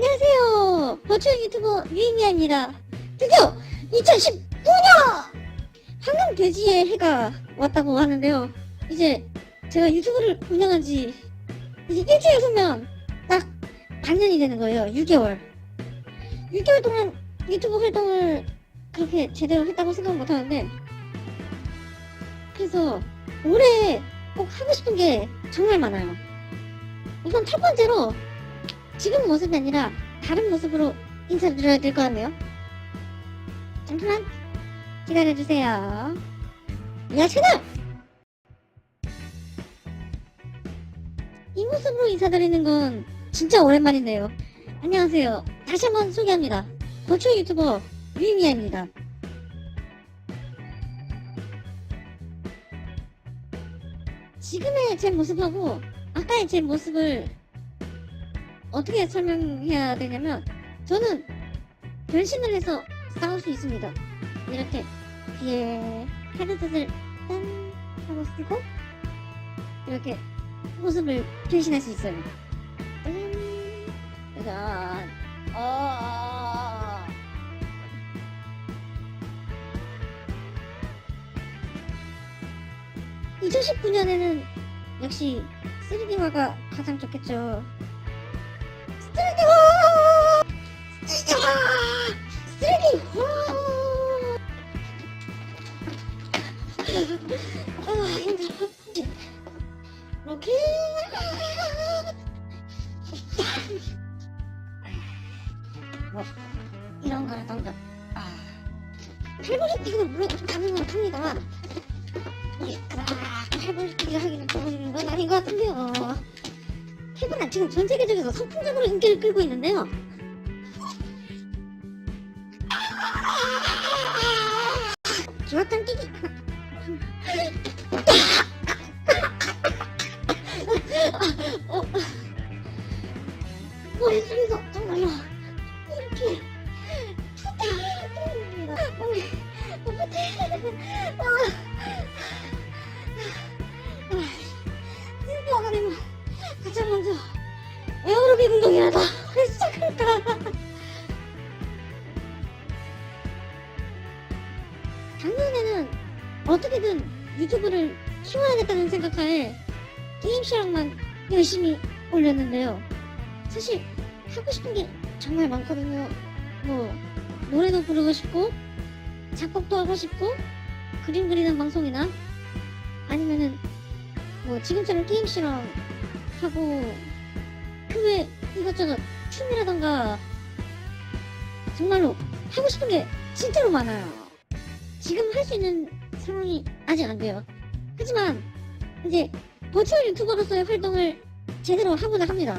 안녕하세요. 버추얼 유튜버 유이미아입니다. 드디어 2019년 황금 돼지의 해가 왔다고 하는데요. 이제 제가 유튜브를 운영한 지 이제 일주일 후면 딱 반년이 되는 거예요. 6개월. 6개월 동안 유튜브 활동을 그렇게 제대로 했다고 생각 못 하는데 그래서 올해 꼭 하고 싶은 게 정말 많아요. 우선 첫 번째로 지금 모습이 아니라 다른 모습으로 인사를 드려야 될 것 같네요. 잠시만 기다려주세요. 야 채널! 이 모습으로 인사드리는 건 진짜 오랜만이네요. 안녕하세요. 다시 한번 소개합니다. 버추어 유튜버 유미야입니다. 지금의 제 모습하고 아까의 제 모습을 어떻게 설명해야 되냐면 저는 변신을 해서 싸울 수 있습니다. 이렇게 귀에 헤드셋을 딴 하고 쓰고 이렇게 모습을 변신할 수 있어요. 짠. 짜잔. 어. 2019년에는 역시 3D화가 가장 좋겠죠. 뭐, 이런 거라던가. 아. 팔벌이 뛰기도 물론 가능은 합니다만, 이게 그렇게 팔벌이 뛰기 하기는 좋은 건 아닌 것 같은데요. 해보나 지금 전 세계적으로 선풍적으로 인기를 끌고 있는데요. 좋았던 가장 먼저 에어로빅 운동이라도 시작할까? 작년에는 어떻게든 유튜브를 키워야겠다는 생각하에 게임 실력만 열심히 올렸는데요. 사실 하고 싶은 게 정말 많거든요. 뭐 노래도 부르고 싶고 작곡도 하고 싶고 그림 그리는 방송이나 아니면은 뭐 지금처럼 게임 실험 하고 그외 이것저것 춤이라던가 정말로 하고 싶은 게 진짜로 많아요. 지금 할 수 있는 상황이 아직 안 돼요. 하지만 이제 버추얼 유튜버로서의 활동을 제대로 하고자 합니다.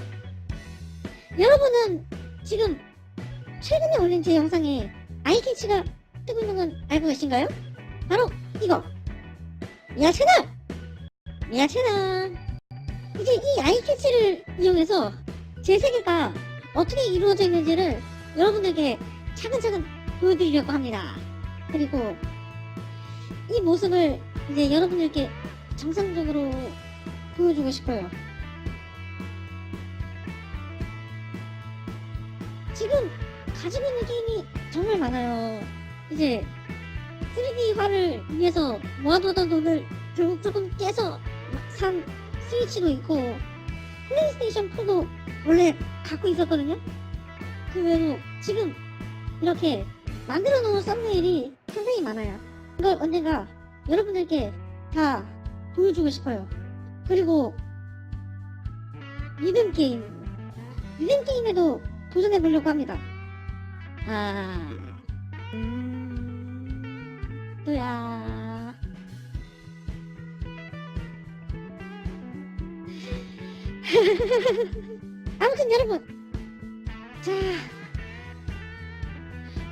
여러분은 지금 최근에 올린 제 영상에 아이캐치가 뜨고 있는 건 알고 계신가요? 바로 이거 미아 채널! 미아 채널! 이제 이 아이캐치를 이용해서 제 세계가 어떻게 이루어져 있는지를 여러분들께 차근차근 보여드리려고 합니다. 그리고 이 모습을 이제 여러분들께 정상적으로 보여주고 싶어요. 지금 가지고 있는 게임이 정말 많아요. 이제 3D화를 위해서 모아두던 돈을 결국 조금 깨서 산 스위치도 있고 플레이스테이션 4도 원래 갖고 있었거든요. 그 외에도 지금 이렇게 만들어 놓은 썸네일이 상당히 많아요. 이걸 언젠가 여러분들께 다 보여주고 싶어요. 그리고 리듬 게임, 리듬 게임에도 도전해 보려고 합니다. 아, 음, 또야. 아무튼 여러분, 자,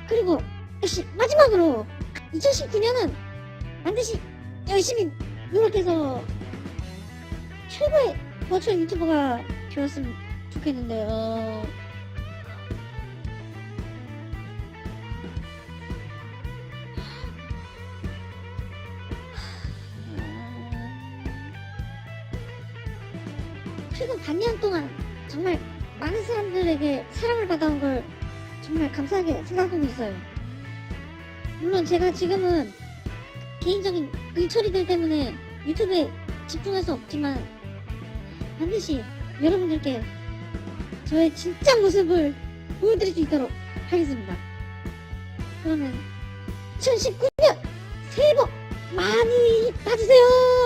그리고 역시 마지막으로 2019년은 반드시 열심히 노력해서 최고의 버추얼 유튜버가 되었으면 좋겠는데요. 최근 반년 동안 정말 많은 사람들에게 사랑을 받아온 걸 정말 감사하게 생각하고 있어요. 물론 제가 지금은 개인적인 일 처리들 때문에 유튜브에 집중할 수 없지만 반드시 여러분들께 저의 진짜 모습을 보여드릴 수 있도록 하겠습니다. 그러면 2019년 새해 복 많이 받으세요!